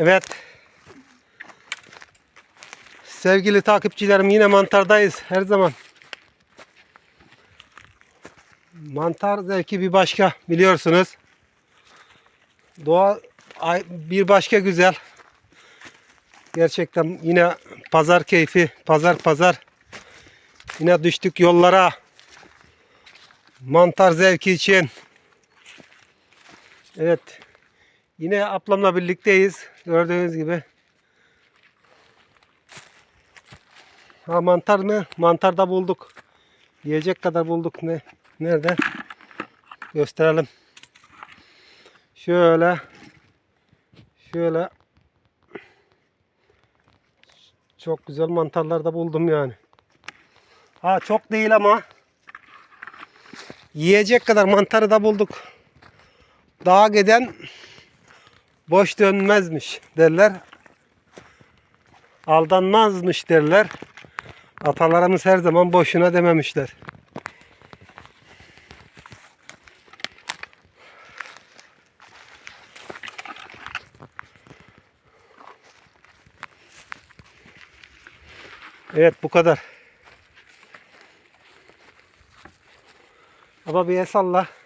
Evet. Sevgili takipçilerim yine mantardayız her zaman. Mantar zevki bir başka biliyorsunuz. Doğa bir başka güzel. Gerçekten yine pazar keyfi, pazar pazar. Yine düştük yollara. Mantar zevki için. Evet. Yine ablamla birlikteyiz. Gördüğünüz gibi. Ha mantar mı? Mantar da bulduk. Yiyecek kadar bulduk. Ne? Nerede? Gösterelim. Şöyle. Şöyle. Çok güzel mantarlar da buldum yani. Ha çok değil ama. Yiyecek kadar mantarı da bulduk. Dağa giden boş dönmezmiş derler. Aldanmazmış derler. Atalarımız her zaman boşuna dememişler. Evet bu kadar. Ama bir salla.